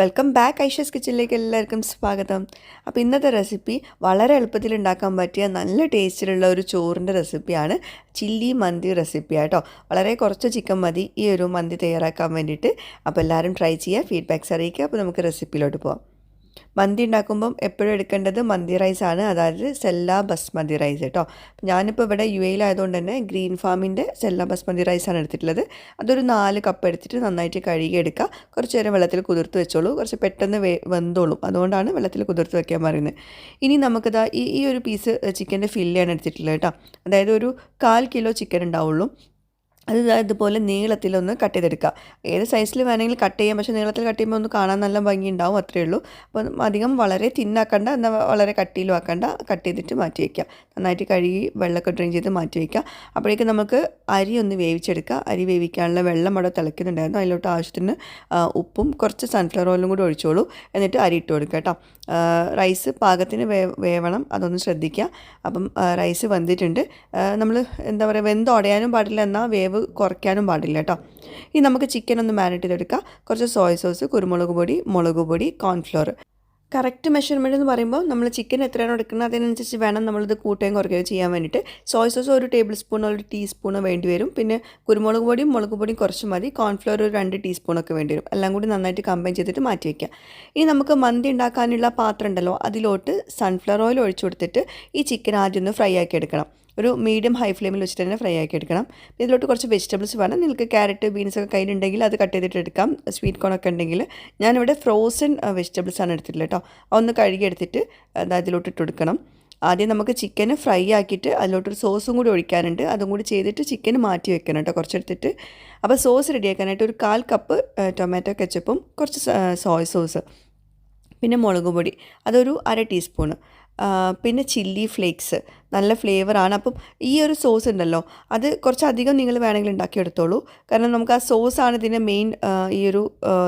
Welcome back Aisha's കിച്ചണിലേക്ക് എല്ലാവർക്കും സ്വാഗതം. അപ്പോൾ ഇന്നത്തെ റെസിപ്പി വളരെ എളുപ്പത്തിൽ ഉണ്ടാക്കാൻ പറ്റിയ നല്ല ടേസ്റ്റിലുള്ള ഒരു ചോറിന്റെ റെസിപ്പിയാണ് ചില്ലി മന്തി റെസിപ്പി ആട്ടോ. വളരെ കുറച്ച് ചിക്കൻ മതി ഈ ഒരു മന്തി തയ്യാറാക്കാൻ വേണ്ടിയിട്ട്. അപ്പോൾ എല്ലാവരും ട്രൈ ചെയ്യുക ഫീഡ്ബാക്ക്സ് അറിയിക്കുക. അപ്പോൾ നമുക്ക് റെസിപ്പിയിലോട്ട് പോകാം മന്തി ഉണ്ടാക്കുമ്പം എപ്പോഴും എടുക്കേണ്ടത് മന്തി റൈസാണ് അതായത് സെല്ല ബസ്മതി റൈസ് കേട്ടോ ഞാനിപ്പോൾ ഇവിടെ യു എയിലായതുകൊണ്ട് തന്നെ ഗ്രീൻ ഫാമിന്റെ സെല്ല ബസ്മതി റൈസാണ് എടുത്തിട്ടുള്ളത്. അതൊരു നാല് കപ്പ് എടുത്തിട്ട് നന്നായിട്ട് കഴുകി എടുക്കുക. കുറച്ച് നേരം വെള്ളത്തിൽ കുതിർത്ത് വെച്ചോളൂ. കുറച്ച് പെട്ടെന്ന് വെന്തോളും. അതുകൊണ്ടാണ് വെള്ളത്തിൽ കുതിർത്ത് വെക്കാൻ പറയുന്നത്. ഇനി നമുക്കിതാ ഈ ഈ ഒരു പീസ് ചിക്കന്റെ ഫില്ലാണ് എടുത്തിട്ടുള്ളത് കേട്ടോ. അതായത് ഒരു കാൽ കിലോ ചിക്കൻ ഉണ്ടാവുള്ളൂ. അത് ഇതുപോലെ നീളത്തിലൊന്ന് കട്ട് ചെയ്തെടുക്കുക. ഏത് സൈസിൽ വേണമെങ്കിലും കട്ട് ചെയ്യാം. പക്ഷേ നീളത്തിൽ കട്ട് ചെയ്യുമ്പോൾ ഒന്ന് കാണാൻ നല്ല ഭംഗി ഉണ്ടാവും അത്രയേ ഉള്ളൂ. അപ്പോൾ അധികം വളരെ തിന്നാക്കണ്ട എന്നാൽ വളരെ കട്ടിയിലും ആക്കണ്ട. കട്ട് ചെയ്തിട്ട് മാറ്റി വയ്ക്കുക നന്നായിട്ട് കഴുകി വെള്ളമൊക്കെ ഡ്രെയിൻ ചെയ്ത് മാറ്റി വയ്ക്കുക അപ്പോഴേക്കും നമുക്ക് അരി ഒന്ന് വേവിച്ചെടുക്കുക. അരി വേവിക്കാനുള്ള വെള്ളം അവിടെ തിളയ്ക്കുന്നുണ്ടായിരുന്നു. അതിലോട്ട് ആവശ്യത്തിന് ഉപ്പും കുറച്ച് സൺഫ്ലവർ ഓയിലും കൂടി ഒഴിച്ചോളൂ. എന്നിട്ട് അരി ഇട്ട് കൊടുക്കുക കേട്ടോ. റൈസ് പാകത്തിന് വേവണം. അതൊന്ന് ശ്രദ്ധിക്കുക. അപ്പം റൈസ് വെന്തിട്ടുണ്ട്. നമ്മൾ എന്താ പറയുക വെന്തോടയാനും പാടില്ല. എന്നാൽ വേവ് കുറയ്ക്കാനും പാടില്ല കേട്ടോ. ഇനി നമുക്ക് ചിക്കൻ ഒന്ന് മാരിനേറ്റ് ചെയ്തെടുക്കാം. കുറച്ച് സോയ സോസ് കുരുമുളക് പൊടി മുളക് പൊടി കോൺഫ്ലോർ കറക്റ്റ് മെഷർമെന്റ് എന്ന് പറയുമ്പോൾ നമ്മൾ ചിക്കൻ എത്രയാണോ എടുക്കുന്നത് അതിനനുസരിച്ച് വേണം നമ്മളിത് കൂട്ടുകയും കുറയ്ക്കുകയും ചെയ്യാൻ വേണ്ടിയിട്ട്. സോയ സോസ് ഒരു ടേബിൾ സ്പൂണോ ഒരു ടീസ്പൂണോ വേണ്ടി വരും. പിന്നെ കുരുമുളക് പൊടിയും മുളക് പൊടിയും കുറച്ച് മതി. കോൺഫ്ലോർ ഒരു രണ്ട് ടീസ്പൂണൊക്കെ വേണ്ടി വരും. എല്ലാം കൂടി നന്നായിട്ട് കമ്പൈൻ ചെയ്തിട്ട് മാറ്റി വയ്ക്കുക ഇനി നമുക്ക് മന്തി ഉണ്ടാക്കാനുള്ള പാത്രം ഉണ്ടല്ലോ അതിലോട്ട് സൺഫ്ലവർ ഓയിൽ ഒഴിച്ചു കൊടുത്തിട്ട് ഈ ചിക്കൻ ആദ്യം ഒന്ന് ഫ്രൈ ആക്കി എടുക്കണം. ഒരു മീഡിയം ഹൈ ഫ്ലെയിമിൽ വെച്ചിട്ട് തന്നെ ഫ്രൈ ആക്കി എടുക്കണം. ഇതിലോട്ട് കുറച്ച് വെജിറ്റബിൾസ് വേണം. നിങ്ങൾക്ക് ക്യാരറ്റ് ബീൻസ് ഒക്കെ കയ്യിലുണ്ടെങ്കിൽ അത് കട്ട് ചെയ്തിട്ട് എടുക്കാം. സ്വീറ്റ് കോൺ ഒക്കെ ഉണ്ടെങ്കിൽ. ഞാനിവിടെ ഫ്രോസൺ വെജിറ്റബിൾസ് ആണ് എടുത്തിട്ടുള്ളത് കേട്ടോ. ഒന്ന് കഴുകി എടുത്തിട്ട് അതിലോട്ട് ഇട്ട് കൊടുക്കണം. ആദ്യം നമുക്ക് ചിക്കൻ ഫ്രൈ ആക്കിയിട്ട് അതിലോട്ടൊരു സോസും കൂടി ഒഴിക്കാനുണ്ട്. അതും കൂടി ചെയ്തിട്ട് ചിക്കൻ മാറ്റി വെക്കണം കേട്ടോ കുറച്ചെടുത്തിട്ട്. അപ്പോൾ സോസ് റെഡിയാക്കാനായിട്ട് ഒരു കാൽ കപ്പ് ടൊമാറ്റോ കെച്ചപ്പും കുറച്ച് സോയ സോസ് പിന്നെ മുളക് പൊടി അതൊരു അര ടീസ്പൂണ് പിന്നെ ചില്ലി ഫ്ലേക്സ്. നല്ല ഫ്ലേവറാണ്. അപ്പം ഈ ഒരു സോസ് ഉണ്ടല്ലോ അത് കുറച്ചധികം നിങ്ങൾ വേണമെങ്കിൽ ഉണ്ടാക്കിയെടുത്തോളൂ. കാരണം നമുക്ക് ആ സോസാണ് ഇതിന്റെ മെയിൻ ഈ ഒരു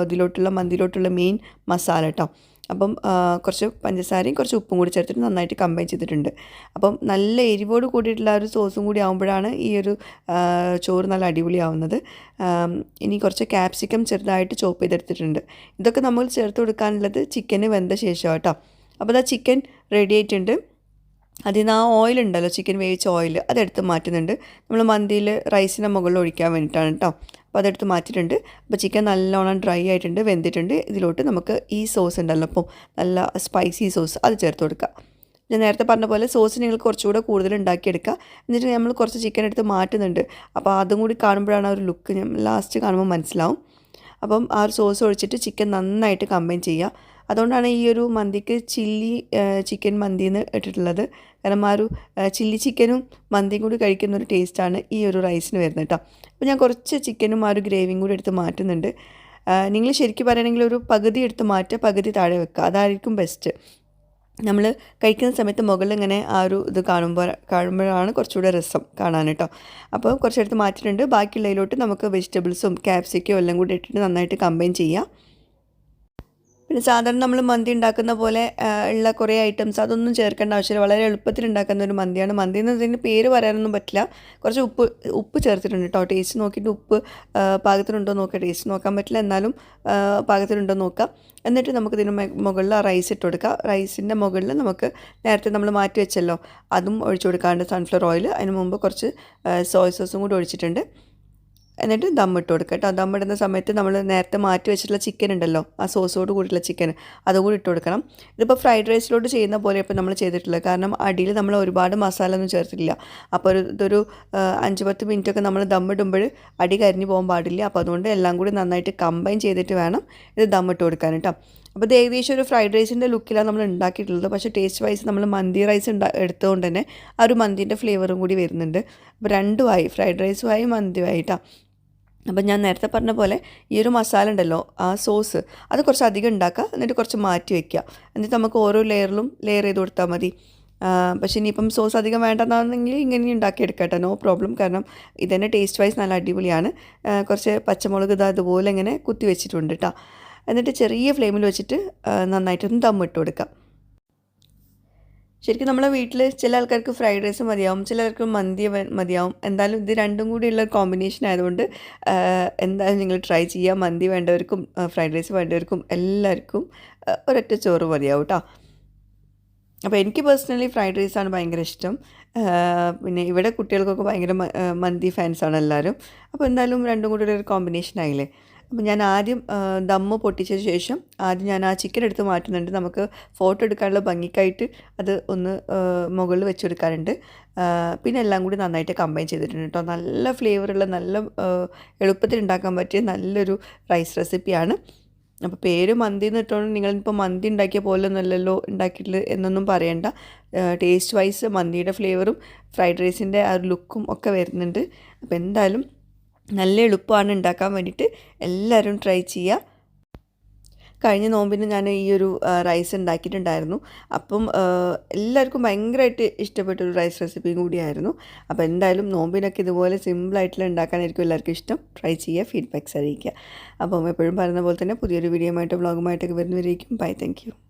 ഇതിലോട്ടുള്ള മന്തിയിലോട്ടുള്ള മെയിൻ മസാല കേട്ടോ അപ്പം കുറച്ച് പഞ്ചസാരയും കുറച്ച് ഉപ്പും കൂടി ചേർത്തിട്ട് നന്നായിട്ട് കമ്പൈൻ ചെയ്തിട്ടുണ്ട്. അപ്പം നല്ല എരിവോട് കൂടിയിട്ടുള്ള ഒരു സോസും കൂടി ആകുമ്പോഴാണ് ഈ ഒരു ചോറ് നല്ല അടിപൊളിയാവുന്നത്. ഇനി കുറച്ച് ക്യാപ്സിക്കം ചെറുതായിട്ട് ചോപ്പ് ചെയ്തെടുത്തിട്ടുണ്ട്. ഇതൊക്കെ നമ്മൾ ചേർത്ത് കൊടുക്കാനുള്ളത് ചിക്കന് വെന്ത ശേഷം കേട്ടോ അപ്പോൾ അതാ ചിക്കൻ റെഡി ആയിട്ടുണ്ട്. അതിൽ നിന്ന് ആ ഓയിൽ ഉണ്ടല്ലോ ചിക്കൻ വേവിച്ച ഓയിൽ അതെടുത്ത് മാറ്റുന്നുണ്ട്. നമ്മൾ മന്തിയിൽ റൈസിന്റെ മുകളിൽ ഒഴിക്കാൻ വേണ്ടിയിട്ടാണ് കേട്ടോ അപ്പോൾ അതെടുത്ത് മാറ്റിയിട്ടുണ്ട്. അപ്പോൾ ചിക്കൻ നല്ലോണം ഡ്രൈ ആയിട്ടുണ്ട് വെന്തിട്ടുണ്ട്. ഇതിലോട്ട് നമുക്ക് ഈ സോസ് ഉണ്ടല്ലോ അപ്പം നല്ല സ്പൈസി സോസ് അത് ചേർത്ത് കൊടുക്കുക ഞാൻ നേരത്തെ പറഞ്ഞ പോലെ സോസ് നിങ്ങൾ കുറച്ചുകൂടെ കൂടുതൽ ഉണ്ടാക്കിയെടുക്കുക എന്നിട്ട് നമ്മൾ കുറച്ച് ചിക്കൻ എടുത്ത് മാറ്റുന്നുണ്ട്. അപ്പോൾ അതും കൂടി കാണുമ്പോഴാണ് ആ ഒരു ലുക്ക് ലാസ്റ്റ് കാണുമ്പോൾ മനസ്സിലാവും. അപ്പം ആ ഒരു സോസ് ഒഴിച്ചിട്ട് ചിക്കൻ നന്നായിട്ട് കമ്പൈൻ ചെയ്യുക. അതുകൊണ്ടാണ് ഈ ഒരു മന്തിക്ക് ചില്ലി ചിക്കൻ മന്തി എന്ന് ഇട്ടിട്ടുള്ളത്. കാരണം ആ ഒരു ചില്ലി ചിക്കനും മന്തിയും കൂടി കഴിക്കുന്ന ഒരു ടേസ്റ്റാണ് ഈ ഒരു റൈസിന് വരുന്നത് കേട്ടോ. അപ്പോൾ ഞാൻ കുറച്ച് ചിക്കനും ആ ഒരു ഗ്രേവിയും കൂടി എടുത്ത് മാറ്റുന്നുണ്ട്. നിങ്ങൾ ശരിക്കും പറയുകയാണെങ്കിൽ ഒരു പകുതി എടുത്ത് മാറ്റുക പകുതി താഴെ വെക്കുക. അതായിരിക്കും ബെസ്റ്റ്. നമ്മൾ കഴിക്കുന്ന സമയത്ത് മുകളിൽ ഇങ്ങനെ ആ ഒരു ഇത് കാണുമ്പോൾ കാണുമ്പോഴാണ് കുറച്ചുകൂടെ രസം കാണാൻ കേട്ടോ. അപ്പോൾ കുറച്ചെടുത്ത് മാറ്റിയിട്ടുണ്ട്. ബാക്കിയുള്ളതിലോട്ട് നമുക്ക് വെജിറ്റബിൾസും ക്യാപ്സിക്കോ എല്ലാം കൂടി ഇട്ടിട്ട് നന്നായിട്ട് കമ്പൈൻ ചെയ്യാം. പിന്നെ സാധാരണ നമ്മൾ മന്തി ഉണ്ടാക്കുന്ന പോലെ ഉള്ള കുറേ ഐറ്റംസ് അതൊന്നും ചേർക്കേണ്ട ആവശ്യമില്ല. വളരെ എളുപ്പത്തിൽ ഉണ്ടാക്കുന്ന ഒരു മന്തിയാണ്. മന്തി എന്നതിന് പേര് പറയാനൊന്നും പറ്റില്ല. കുറച്ച് ഉപ്പ് ഉപ്പ് ചേർത്തിട്ടുണ്ട് കേട്ടോ ടേസ്റ്റ് നോക്കിയിട്ട് ഉപ്പ് പാകത്തിനുണ്ടോ നോക്കുക ടേസ്റ്റ് നോക്കാൻ പറ്റില്ല. എന്നാലും പാകത്തിനുണ്ടോ നോക്കാം. എന്നിട്ട് നമുക്ക് മുകളിൽ ആ റൈസ് ഇട്ട് കൊടുക്കുക റൈസിന്റെ മുകളിൽ നമുക്ക് നേരത്തെ നമ്മൾ മാറ്റി വെച്ചല്ലോ. അതും ഒഴിച്ചു കൊടുക്കാണ്ട് സൺഫ്ലവർ ഓയിൽ അതിന് മുമ്പ് കുറച്ച് സോയ സോസും കൂടി ഒഴിച്ചിട്ടുണ്ട്. എന്നിട്ട് ദം ഇട്ട് കൊടുക്കുക കേട്ടോ. ദം ഇടുന്ന സമയത്ത് നമ്മൾ നേരത്തെ മാറ്റി വെച്ചിട്ടുള്ള ചിക്കൻ ഉണ്ടല്ലോ ആ സോസോട് കൂടിയിട്ടുള്ള ചിക്കൻ അതുകൂടി ഇട്ട് കൊടുക്കണം. ഇതിപ്പോൾ ഫ്രൈഡ് റൈസിലോട്ട് ചെയ്യുന്ന പോലെ ഇപ്പോൾ നമ്മൾ ചെയ്തിട്ടുള്ളത്. കാരണം അടിയിൽ നമ്മൾ ഒരുപാട് മസാല ഒന്നും ചേർത്തിട്ടില്ല. അപ്പോൾ ഒരു ഇതൊരു അഞ്ച് പത്ത് മിനിറ്റൊക്കെ നമ്മൾ ദം ഇടുമ്പോൾ അടി കരിഞ്ഞു പോകാൻ പാടില്ല. അപ്പോൾ അതുകൊണ്ട് എല്ലാം കൂടി നന്നായിട്ട് കമ്പൈൻ ചെയ്തിട്ട് വേണം ഇത് ദം ഇട്ട് കൊടുക്കാൻ കേട്ടോ. അപ്പോൾ ഏകദേശം ഒരു ഫ്രൈഡ് റൈസിന്റെ ലുക്കിലാണ് നമ്മൾ ഉണ്ടാക്കിയിട്ടുള്ളത്. പക്ഷേ ടേസ്റ്റ് വൈസ് നമ്മൾ മന്തി റൈസ് ഉണ്ടാ എടുത്തുകൊണ്ട് തന്നെ ആ ഒരു മന്തിന്റെ ഫ്ലേവറും കൂടി വരുന്നുണ്ട്. അപ്പോൾ രണ്ടുമായി ഫ്രൈഡ് റൈസുമായി മന്തിയുമായിട്ടാണ് അപ്പം ഞാൻ നേരത്തെ പറഞ്ഞ പോലെ ഈ ഒരു മസാല ഉണ്ടല്ലോ ആ സോസ് അത് കുറച്ച് അധികം ഉണ്ടാക്കുക എന്നിട്ട് കുറച്ച് മാറ്റി വയ്ക്കുക എന്നിട്ട് നമുക്ക് ഓരോ ലെയറിലും ലെയർ ചെയ്ത് കൊടുത്താൽ മതി. പക്ഷേ ഇനിയിപ്പം സോസ് അധികം വേണ്ടെന്നാണെങ്കിൽ ഇങ്ങനെ ഉണ്ടാക്കിയെടുക്കട്ടെ നോ പ്രോബ്ലം കാരണം ഇതന്നെ ടേസ്റ്റ് വൈസ് നല്ല അടിപൊളിയാണ്. കുറച്ച് പച്ചമുളക് ഇതാ അതുപോലെ ഇങ്ങനെ കുത്തി വെച്ചിട്ടുണ്ട് കേട്ടോ എന്നിട്ട് ചെറിയ ഫ്ലെയിമിൽ വെച്ചിട്ട് നന്നായിട്ടൊന്ന് ഇട്ട് കൊടുക്കാം. ശരിക്കും നമ്മളെ വീട്ടിൽ ചില ആൾക്കാർക്ക് ഫ്രൈഡ് റൈസ് മതിയാവും ചിലർക്ക് മന്തി മതിയാവും. എന്തായാലും ഇത് രണ്ടും കൂടിയുള്ള കോമ്പിനേഷൻ ആയതുകൊണ്ട് എന്തായാലും നിങ്ങൾ ട്രൈ ചെയ്യുക. മന്തി വേണ്ടവർക്കും ഫ്രൈഡ് റൈസ് വേണ്ടവർക്കും എല്ലാവർക്കും ഒരൊറ്റ ചോറ് മതിയാവും കേട്ടോ അപ്പോൾ എനിക്ക് പേഴ്സണലി ഫ്രൈഡ് റൈസാണ് ഭയങ്കര ഇഷ്ടം. പിന്നെ ഇവിടെ കുട്ടികൾക്കൊക്കെ ഭയങ്കര മന്തി ഫാൻസാണ് എല്ലാവരും. അപ്പോൾ എന്തായാലും രണ്ടും കൂടി ഒരു കോമ്പിനേഷൻ ആയില്ലേ? അപ്പോൾ ഞാൻ ആദ്യം ദമ്മ പൊട്ടിച്ച ശേഷം ആദ്യം ഞാൻ ആ ചിക്കൻ എടുത്ത് മാറ്റുന്നുണ്ട്. നമുക്ക് ഫോട്ടോ എടുക്കാനുള്ള ഭംഗിക്കായിട്ട് അത് ഒന്ന് മുകളിൽ വെച്ചെടുക്കാറുണ്ട് പിന്നെ എല്ലാം കൂടി നന്നായിട്ട് കമ്പൈൻ ചെയ്തിട്ടുണ്ട് കേട്ടോ. നല്ല ഫ്ലേവറുള്ള നല്ല എളുപ്പത്തിൽ ഉണ്ടാക്കാൻ പറ്റിയ നല്ലൊരു റൈസ് റെസിപ്പിയാണ് അപ്പോൾ പേര് മന്തി എന്ന് ഇട്ടുകൊണ്ട് നിങ്ങളിപ്പോൾ മന്തി ഉണ്ടാക്കിയ പോലെ ഒന്നുമല്ലല്ലോ ഉണ്ടാക്കിയിട്ടുള്ളത് എന്നൊന്നും പറയണ്ട. ടേസ്റ്റ് വൈസ് മന്തിയുടെ ഫ്ലേവറും ഫ്രൈഡ് റൈസിന്റെ ആ ഒരു ലുക്കും ഒക്കെ വരുന്നുണ്ട്. അപ്പോൾ എന്തായാലും നല്ല എളുപ്പമാണ് ഉണ്ടാക്കാൻ വേണ്ടിയിട്ട്. എല്ലാവരും ട്രൈ ചെയ്യുക. കഴിഞ്ഞ നോമ്പിന് ഞാൻ ഈ ഒരു റൈസ് ഉണ്ടാക്കിയിട്ടുണ്ടായിരുന്നു. അപ്പം എല്ലാവർക്കും ഭയങ്കരമായിട്ട് ഇഷ്ടപ്പെട്ടൊരു റൈസ് റെസിപ്പിയും കൂടിയായിരുന്നു. അപ്പോൾ എന്തായാലും നോമ്പിനൊക്കെ ഇതുപോലെ സിമ്പിളായിട്ടുള്ള ഉണ്ടാക്കാനായിരിക്കും എല്ലാവർക്കും ഇഷ്ടം. ട്രൈ ചെയ്യുക ഫീഡ്ബാക്ക്സ് അറിയിക്കുക. അപ്പം എപ്പോഴും പറയുന്ന പോലെ തന്നെ പുതിയൊരു വീഡിയോ ആയിട്ട് വ്ളോഗുമായിട്ടൊക്കെ വരുന്നവരേക്കും ബൈ താങ്ക്